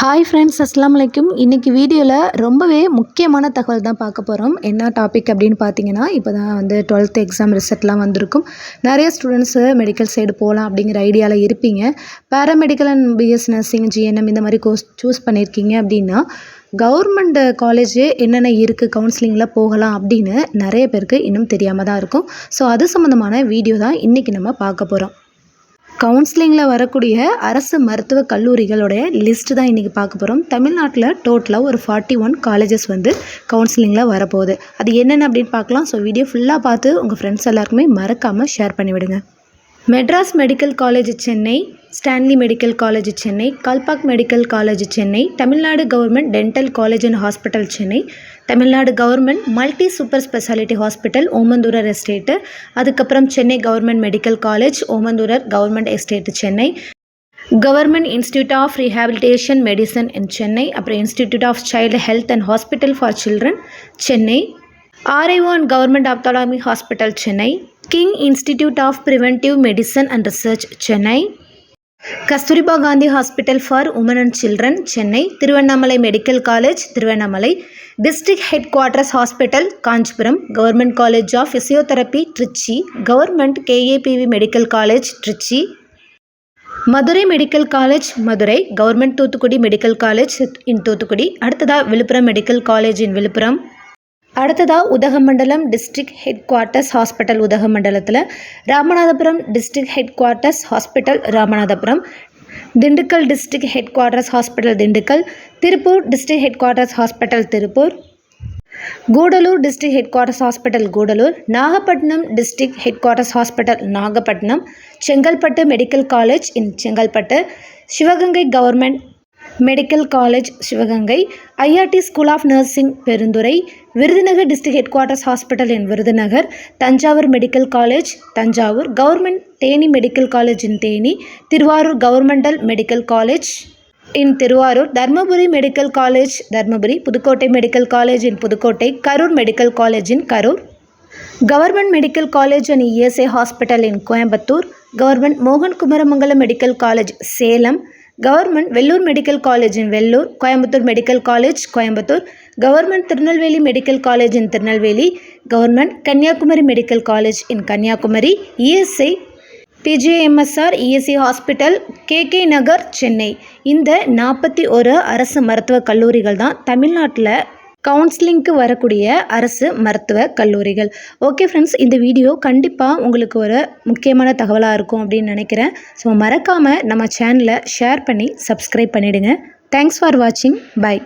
Hi friends அஸ்லாம் வலைக்கும் இன்றைக்கி வீடியோவில் ரொம்பவே முக்கியமான தகவல் தான் பார்க்க போகிறோம் என்ன டாபிக் அப்படின்னு பார்த்தீங்கன்னா இப்போ தான் வந்து டுவெல்த் எக்ஸாம் ரிசல்ட்லாம் வந்திருக்கும். நிறைய ஸ்டூடெண்ட்ஸு மெடிக்கல் சைடு போகலாம் அப்படிங்கிற ஐடியாவில் இருப்பீங்க. Paramedical and BS nursing GNM இந்த மாதிரி கோர்ஸ் சூஸ் பண்ணியிருக்கீங்க அப்படின்னா கவர்மெண்ட் காலேஜ் என்னென்ன இருக்குது கவுன்சிலிங்கில் போகலாம் அப்படின்னு நிறைய பேருக்கு இன்னும் தெரியாமல் தான் இருக்கும். ஸோ அது சம்மந்தமான வீடியோ தான் இன்றைக்கி நம்ம பார்க்க போகிறோம் கவுன்சிலிங்கில் வரக்கூடிய அரசு மருத்துவக் கல்லூரிகளுடைய லிஸ்ட்டு தான் இன்றைக்கி பார்க்க போகிறோம் தமிழ்நாட்டில் டோட்டலாக ஒரு ஃபார்ட்டி ஒன் காலேஜஸ் வந்து கவுன்சிலிங்கில் வரப்போகுது. அது என்னென்ன அப்படின்னு பார்க்கலாம். ஸோ வீடியோ ஃபுல்லாக பார்த்து உங்கள் ஃப்ரெண்ட்ஸ் எல்லாருக்குமே மறக்காமல் ஷேர் பண்ணிவிடுங்க. Madras medical college Chennai Stanley medical college Chennai Kilpauk medical college Chennai Tamil Nadu government dental college and hospital Chennai Tamil Nadu government multi super speciality hospital Omandurar estate அதுக்கப்புறம் Chennai government medical college Omandurar government estate Chennai government institute of rehabilitation medicine in Chennai அப்புறம் institute of child health and hospital for children Chennai RIO and government ophthalmic hospital Chennai King institute of preventive medicine and research Chennai Kasturba Gandhi hospital for women and children Chennai Tiruvannamalai medical college Tiruvannamalai district headquarters hospital Kanchipuram government college of physiotherapy Trichy government KAPV medical college Trichy Madurai medical college Madurai government Thoothukudi medical college in Thoothukudi அடுத்ததாக Villupuram medical college in Villupuram அடுத்ததாக Udhagamandalam district headquarters hospital உதகமண்டலத்தில் Ramanathapuram district headquarters hospital Ramanathapuram Dindigul district headquarters hospital Dindigul Tiruppur district headquarters hospital Tiruppur Gudalur district headquarters hospital Gudalur Nagapattinam district headquarters hospital Nagapattinam Chengalpattu medical college in Chengalpattu Sivaganga government medical college Sivaganga IRT school of nursing Perundurai Virudhunagar district headquarters hospital in Virudhunagar Thanjavur medical college Thanjavur government Theni medical college in Theni Tiruvarur governmental medical college in Tiruvarur Dharmapuri medical college Dharmapuri Pudukkottai medical college in Pudukkottai Karur medical college in Karur. Government medical college and ESI hospital in Coimbatore government மோகன் Kumaramangalam medical college Salem government Vellore medical college in Vellore Coimbatore medical college Coimbatore. Government Tirunelveli medical college in Tirunelveli government Kanniyakumari medical college in Kanniyakumari ESI PGMSR ESC hospital KK Nagar Chennai. இந்த நாற்பத்தி ஒரு அரசு மருத்துவக் கல்லூரிகள் தான் தமிழ்நாட்டில் கவுன்சிலிங்க்கு வரக்கூடிய அரசு மருத்துவ கல்லூரிகள். ஓகே ஃப்ரெண்ட்ஸ் இந்த வீடியோ கண்டிப்பாக உங்களுக்கு ஒரு முக்கியமான தகவலாக இருக்கும் அப்படின்னு நினைக்கிறேன். ஸோ மறக்காமல் நம்ம சேனலை ஷேர் பண்ணி சப்ஸ்கிரைப் பண்ணிவிடுங்க தேங்க்ஸ் ஃபார் வாட்சிங் பை